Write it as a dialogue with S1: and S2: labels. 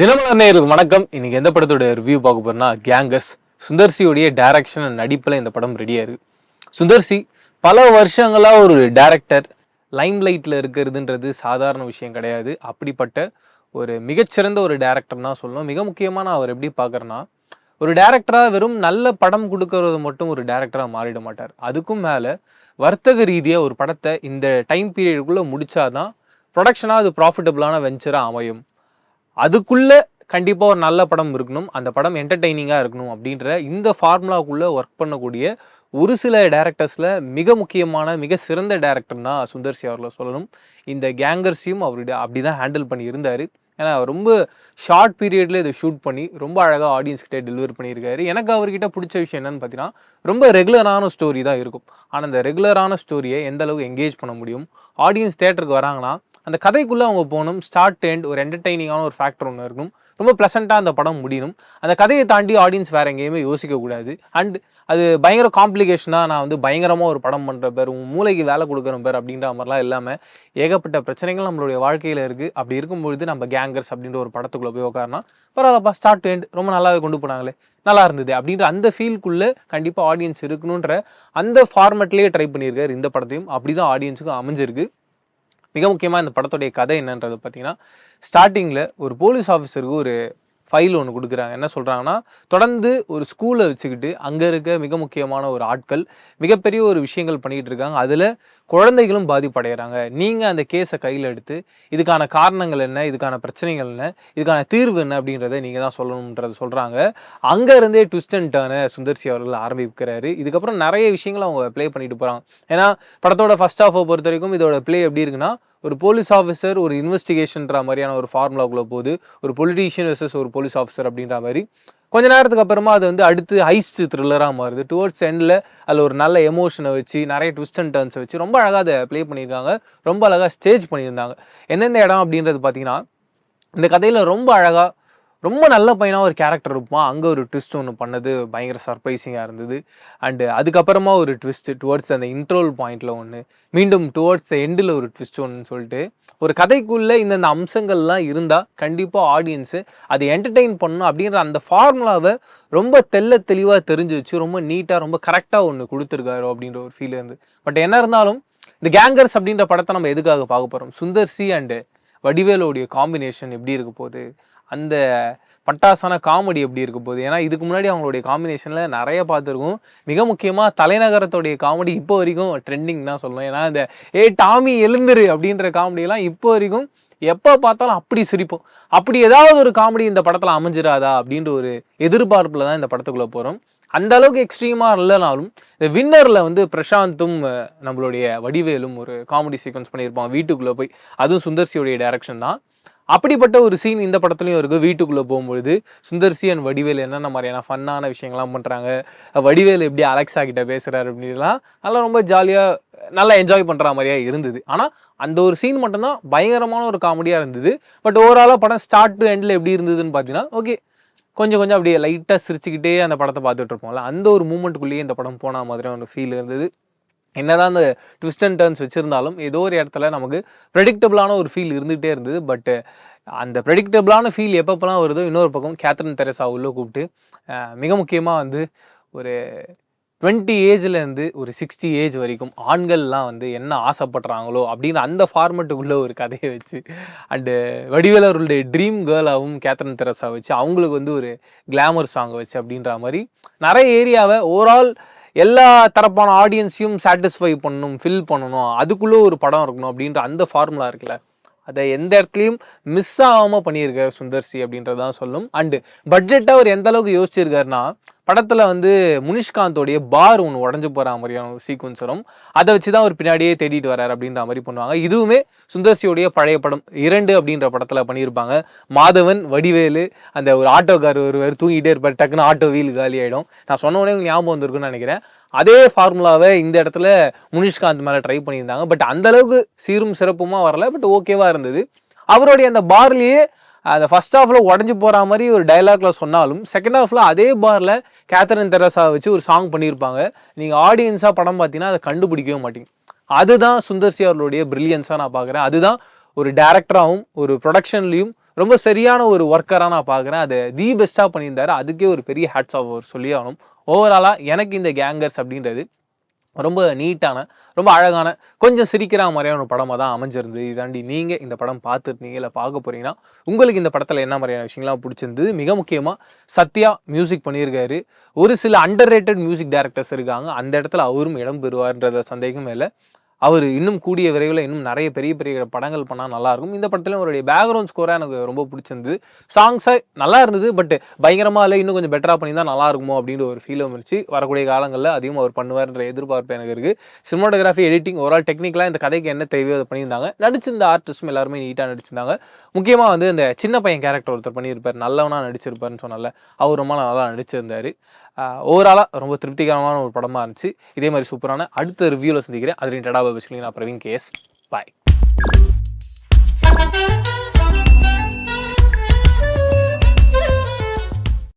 S1: தினமலர் நேரு வணக்கம். இன்னைக்கு எந்த படத்தோட ரிவ்யூ பார்க்க போறோம்னா கேங்கர்ஸ் சுந்தர்சியோடைய டைரக்ஷன் அண்ட் நடிப்பில் இந்த படம் ரெடியா இருக்கு. சுந்தர்சி பல வருஷங்களா ஒரு டைரக்டர் லைம் லைட்ல இருக்கிறதுன்றது சாதாரண விஷயம் கிடையாது. அப்படிப்பட்ட ஒரு மிகச்சிறந்த ஒரு டேரக்டர் தான் சொல்லணும். மிக முக்கியமாக நான் அவர் எப்படி பார்க்கறேன்னா ஒரு டேரக்டராக வெறும் நல்ல படம் கொடுக்கறது மட்டும் ஒரு டேரக்டராக மாறிட மாட்டார். அதுக்கும் மேலே வர்த்தக ரீதியாக ஒரு படத்தை இந்த டைம் பீரியடுக்குள்ளே முடித்தாதான் ப்ரொடக்ஷனாக அது ப்ராஃபிட்டபுளான வெஞ்சராக அமையும். அதுக்குள்ள கண்டிப்பாக ஒரு நல்ல படம் இருக்கணும். அந்த படம் என்டர்டெய்னிங்காக இருக்கணும் அப்படின்ற இந்த ஃபார்முலாக்குள்ளே ஒர்க் பண்ணக்கூடிய ஒரு சில டேரக்டர்ஸில் மிக முக்கியமான மிக சிறந்த டேரக்டர் தான் சுந்தர்சி அவர்களை சொல்லணும். இந்த கேங்கர்ஸையும் அவருடைய அப்படிதான் ஹேண்டில் பண்ணியிருந்தார். ஏன்னா ரொம்ப ஷார்ட் பீரியடில் இதை ஷூட் பண்ணி ரொம்ப அழகாக ஆடியன்ஸ்கிட்ட டெலிவர் பண்ணியிருக்காரு. எனக்கு அவர்கிட்ட பிடிச்ச விஷயம் என்னன்னு பார்த்தீங்கன்னா ரொம்ப ரெகுலரான ஸ்டோரி தான் இருக்கும். ஆனால் அந்த ரெகுலரான ஸ்டோரியை எந்த அளவுக்கு எங்கேஜ் பண்ண முடியும்? ஆடியன்ஸ் தேட்டருக்கு வராங்கன்னா அந்த கதைக்குள்ளே அவங்க போகணும். ஸ்டார்ட் எண்ட் ஒரு என்டர்டைனிங்கான ஒரு ஃபேக்டர் ஒன்று இருக்கணும். ரொம்ப ப்ளசண்ட்டாக அந்த படம் முடியணும். அந்த கதையை தாண்டி ஆடியன்ஸ் வேறு எங்கேயுமே யோசிக்கக்கூடாது அண்ட் அது பயங்கர காம்ப்ளிகேஷனாக நான் வந்து பயங்கரமாக ஒரு படம் பண்ணுற பேர் உன் மூளைக்கு வேலை கொடுக்குற பேர் அப்படின்ற மாதிரிலாம் இல்லாமல் ஏகப்பட்ட பிரச்சனைகள் நம்மளுடைய வாழ்க்கையில் இருக்குது அப்படி இருக்கும்பொழுது நம்ம கேங்கர்ஸ் அப்படின்ற ஒரு படத்துக்குள்ளே போய் உட்காரனா பரவாயில்லப்பா ஸ்டார்ட் டு எண்ட் ரொம்ப நல்லாவே கொண்டு போனாங்களே நல்லா இருந்தது அப்படின்ற அந்த ஃபீல்குள்ளே கண்டிப்பாக ஆடியன்ஸ் இருக்கணுன்ற அந்த ஃபார்மெட்லேயே ட்ரை பண்ணியிருக்காரு இந்த படத்தையும். அப்படி தான் ஆடியன்ஸுக்கும் அமைஞ்சிருக்கு. மிக முக்கியமாக இந்த படத்துடைய கதை என்னன்றது பார்த்தீங்கன்னா ஸ்டார்டிங்கில் ஒரு போலீஸ் ஆஃபீஸருக்கு ஒரு ஃபைல் ஒன்று கொடுக்குறாங்க. என்ன சொல்கிறாங்கன்னா தொடர்ந்து ஒரு ஸ்கூலை வச்சுக்கிட்டு அங்கே இருக்க மிக முக்கியமான ஒரு ஆட்கள் மிகப்பெரிய ஒரு விஷயங்கள் பண்ணிகிட்டு இருக்காங்க. அதில் குழந்தைகளும் பாதிப்படைகிறாங்க நீங்கள் அந்த கேஸை கையில் எடுத்து இதுக்கான காரணங்கள் என்ன இதுக்கான பிரச்சனைகள் என்ன இதுக்கான தீர்வு என்ன அப்படின்றத நீங்கள் தான் சொல்லணுன்றத சொல்கிறாங்க அங்கேருந்தே ட்விஸ்ட் அண்ட் டர்னை சுந்தர்சி அவர்கள் ஆரம்பிக்கிறாரு. இதுக்கப்புறம் நிறைய விஷயங்கள் அவங்க ப்ளே பண்ணிட்டு போகிறாங்க ஏன்னா படத்தோட ஃபர்ஸ்ட் ஆஃபை பொறுத்த வரைக்கும் இதோட ப்ளே எப்படி இருக்குன்னா ஒரு போலீஸ் ஆஃபீஸர் ஒரு இன்வெஸ்டிகேஷன்ற மாதிரியான ஒரு ஃபார்முலாக்குள்ள போகுது. ஒரு பொலிட்டீஷியன் வர்சஸ் ஒரு போலீஸ் ஆஃபீஸர் அப்படின்ற மாதிரி. கொஞ்ச நேரத்துக்கு அப்புறமா அது வந்து அடுத்து ஹைஸ்ட் த்ரில்லராக மாறுது. டுவர்ட்ஸ் எண்டில் அதில் ஒரு நல்ல எமோஷனை வச்சு நிறைய ட்விஸ்ட் அண்ட் டர்ன்ஸை வச்சு ரொம்ப அழகாக அதை ப்ளே பண்ணியிருக்காங்க. ரொம்ப அழகாக ஸ்டேஜ் பண்ணியிருந்தாங்க. என்னென்ன இடம் அப்படின்றது பார்த்தீங்கன்னா இந்த கதையில் ரொம்ப அழகாக ரொம்ப நல்ல பையனாக ஒரு கேரக்டர் இருப்பான் அங்கே ஒரு ட்விஸ்ட் ஒன்று பண்ணது பயங்கர சர்ப்ரைசிங்காக இருந்தது. அண்டு அதுக்கப்புறமா ஒரு ட்விஸ்ட் டுவர்ட்ஸ் அந்த இன்ட்ரோல் பாயிண்ட்டில் ஒன்று மீண்டும் டுவர்ட்ஸ் த எண்டில் ஒரு ட்விஸ்ட் ஒன்று சொல்லிட்டு ஒரு கதைக்குள்ளே இந்தந்த அம்சங்கள்லாம் இருந்தால் கண்டிப்பாக ஆடியன்ஸு அதை என்டர்டெயின் பண்ணணும் அப்படின்ற அந்த ஃபார்முலாவை ரொம்ப தெல்ல தெளிவாக தெரிஞ்சு வச்சு ரொம்ப நீட்டாக ரொம்ப கரெக்டாக ஒன்று கொடுத்துருக்காரு அப்படின்ற ஒரு ஃபீல் இருந்து. பட் என்ன இருந்தாலும் இந்த கேங்கர்ஸ் அப்படின்ற படத்தை நம்ம எதுக்காக பார்க்க போகிறோம் சுந்தர் சி அண்டு வடிவேலோடைய காம்பினேஷன் எப்படி இருக்க போகுது? அந்த பட்டாசான காமெடி எப்படி இருக்க போகுது? ஏன்னா இதுக்கு முன்னாடி அவங்களுடைய காம்பினேஷனில் நிறைய பார்த்துருக்கோம். மிக முக்கியமாக தலைநகரத்துடைய காமெடி இப்போ வரைக்கும் ட்ரெண்டிங் தான் சொல்லணும். ஏன்னா இந்த ஏ டாமி எழுந்துரு அப்படின்ற காமெடியெல்லாம் இப்போ வரைக்கும் எப்போ பார்த்தாலும் அப்படி சிரிப்போம். அப்படி ஏதாவது ஒரு காமெடி இந்த படத்தில் அமைஞ்சிராதா அப்படின்ற ஒரு எதிர்பார்ப்பில் தான் இந்த படத்துக்குள்ளே போகிறோம் அந்த அளவுக்கு எக்ஸ்ட்ரீமாக இல்லைனாலும் இந்த வின்னரில் வந்து பிரசாந்தும் நம்மளுடைய வடிவேலும் ஒரு காமெடி சீக்வன்ஸ் பண்ணியிருப்பான். வீட்டுக்குள்ளே போய். அதுவும் சுந்தர்சியோடைய டைரக்ஷன் தான். அப்படிப்பட்ட ஒரு சீன் இந்த படத்துலையும் இருக்குது வீட்டுக்குள்ளே போகும்பொழுது சுந்தர்சி அண்ட் வடிவேல் என்னென்ன மாதிரியான ஃபன்னான விஷயங்கள்லாம் பண்ணுறாங்க வடிவேல் எப்படி அலெக்ஸா கிட்ட பேசுகிறாரு அப்படின்லாம் நல்லா ரொம்ப ஜாலியாக நல்லா என்ஜாய் பண்ணுற மாதிரியா இருந்தது. ஆனால் அந்த ஒரு சீன் மட்டும்தான் பயங்கரமான ஒரு காமெடியாக இருந்தது. பட் ஓவராலாக படம் ஸ்டார்ட் டு எண்டில் எப்படி இருந்ததுன்னு பார்த்தீங்கன்னா ஓகே கொஞ்சம் கொஞ்சம் அப்படியே லைட்டாக சிரிச்சுக்கிட்டே அந்த படத்தை பார்த்துட்டு இருப்போம்ல. அந்த ஒரு மூமெண்ட்டுக்குள்ளேயே இந்த படம் போன மாதிரி ஒரு ஃபீல் இருந்தது. என்னதான் அந்த ட்விஸ்ட் அண்ட் டர்ன்ஸ் வச்சுருந்தாலும் ஏதோ ஒரு இடத்துல நமக்கு ப்ரெடிக்டபிளான ஒரு ஃபீல் இருந்துகிட்டே இருந்தது. பட்டு அந்த ப்ரெடிக்டபிளான ஃபீல் எப்பப்பெல்லாம் வருதோ இன்னொரு பக்கம் கேத்ரின் தெரசா உள்ளே கூப்பிட்டு மிக முக்கியமாக வந்து ஒரு டுவெண்ட்டி ஏஜ்லேருந்து ஒரு சிக்ஸ்டி ஏஜ் வரைக்கும் ஆண்கள்லாம் வந்து என்ன ஆசைப்படுறாங்களோ அப்படின்னு அந்த ஃபார்மெட்டுக்குள்ளே ஒரு கதையை வச்சு அண்டு வடிவேலருடைய ட்ரீம் கேர்ளாகவும் கேத்ரன் தெரசா வச்சு அவங்களுக்கு வந்து ஒரு கிளாமர் சாங் வச்சு அப்படின்ற மாதிரி நிறைய ஏரியாவை ஓவரால் எல்லா தரப்பான ஆடியன்ஸையும் சாட்டிஸ்ஃபை பண்ணணும் ஃபில் பண்ணணும். அதுக்குள்ளே ஒரு படம் இருக்கணும் அப்படின்ற அந்த ஃபார்முலா இருக்குல்ல. அதை எந்த இடத்துலையும் மிஸ் ஆகாமல் பண்ணியிருக்காரு சுந்தர்சி அப்படின்றதான் சொல்லும். அண்டு பட்ஜெட்டை அவர் எந்த அளவுக்கு யோசிச்சிருக்காருன்னா படத்தில் வந்து முனிஷ்காந்தோடைய பார் ஒன்று உடஞ்சு போகிற மாதிரியான ஒரு சீக்வன்ஸ் வரும். அதை வச்சு தான் அவர் பின்னாடியே தேடிட்டு வராரு அப்படின்ற மாதிரி பண்ணுவாங்க. இதுவுமே சுந்தர்சியோடைய பழைய படம் இரண்டு அப்படின்ற படத்தில் பண்ணியிருப்பாங்க. மாதவன் வடிவேலு அந்த ஒரு ஆட்டோக்கார் ஒருவர் தூங்கிட்டே இருப்பார். டக்குன்னு ஆட்டோ வீல் காலி ஆகிடும் நான் சொன்ன உடனே ஞாபகம் வந்திருக்குன்னு நினைக்கிறேன். அதே ஃபார்முலாவை இந்த இடத்துல முனிஷ்காந்த் மேலே ட்ரை பண்ணியிருந்தாங்க. பட் அந்தளவுக்கு சீரும் சிறப்புமா வரல. பட் ஓகேவாக இருந்தது. அவருடைய அந்த பார்லேயே அந்த ஃபஸ்ட் ஹாஃபில் உடஞ்சு போகிற மாதிரி ஒரு டைலாக்ல சொன்னாலும் செகண்ட் ஹாஃபில் அதே பார்ல கேத்தரின் தெரசா வச்சு ஒரு சாங் பண்ணியிருப்பாங்க நீங்கள் ஆடியன்ஸாக படம் பார்த்தீங்கன்னா அதை கண்டுபிடிக்கவே மாட்டீங்க. அதுதான் சுந்தர்சி அவர்களுடைய ப்ரில்லியன்ஸாக நான் பார்க்குறேன். அதுதான் ஒரு டேரக்டராகவும் ஒரு ப்ரொடக்ஷன்லேயும் ரொம்ப சரியான ஒரு ஒர்க்கராக நான் பார்க்குறேன். அதை தி பெஸ்ட்டாக பண்ணியிருந்தாரு. அதுக்கே ஒரு பெரிய ஹேட்ஸ் ஆஃப் அவர் சொல்லி ஆகணும் ஓவராலாக எனக்கு இந்த கேங்கர்ஸ் அப்படின்றது ரொம்ப நீட்டான ரொம்ப அழகான கொஞ்சம் சிரிக்கிற மாதிரியான ஒரு படமாக தான் அமைஞ்சிருந்து இதாண்டி நீங்கள் இந்த படம் பார்த்துருந்தீங்க இல்லை பார்க்க போகிறீங்கன்னா உங்களுக்கு இந்த படத்தில் என்ன மாதிரியான விஷயங்கள்லாம் பிடிச்சிருந்தது? மிக முக்கியமாக சத்யா மியூசிக் பண்ணியிருக்காரு. ஒரு சில அண்டர் ரேட்டட் மியூசிக் டேரக்டர்ஸ் இருக்காங்க. அந்த இடத்துல அவரும் இடம் பெறுவார்ன்றத சந்தேகமே இல்லை. அவர் இன்னும் கூடிய விரைவில் இன்னும் நிறைய பெரிய பெரிய படங்கள் பண்ணால் நல்லாயிருக்கும். இந்த படத்தில் அவருடைய பேக்ரவுண்ட் ஸ்கோராக எனக்கு ரொம்ப பிடிச்சிருந்தது. சாங்ஸாக நல்லா இருந்தது பட் பயங்கரமாக இல்லை இன்னும் கொஞ்சம் பெட்டராக பண்ணியிருந்தால் நல்லா இருக்குமோ அப்படின்ற ஒரு ஃபீல் வந்துருச்சு வரக்கூடிய காலங்களில் அதிகமாக அவர் பண்ணுவார்ன்ற எதிர்பார்ப்பு எனக்கு இருக்குது சினிமாட்டோகிராஃபி எடிட்டிங் ஓவரால் டெக்னிக்கலாக இந்த கதைக்கு என்ன தேவையோ அதை பண்ணியிருந்தாங்க. நடிச்சிருந்த ஆர்டிஸ்டும் எல்லாருமே நீட்டாக நடிச்சிருந்தாங்க. முக்கியமாக வந்து இந்த சின்ன பையன் கேரக்டர் ஒருத்தர் பண்ணியிருப்பார். நல்லவனாக நடிச்சிருப்பாருன்னு சொன்னால அவர் ரொம்ப நல்லா நடிச்சிருந்தார். ஓவராலாக ரொம்ப திருப்திகரமான ஒரு படமாக இருந்துச்சு. இதே மாதிரி சூப்பரான அடுத்த ரிவ்யூவில் சந்திக்கிறேன். அது ரிலேட்டடாக வச்சுக்கலாம் நான் பிரவீன் கேஸ் பாய்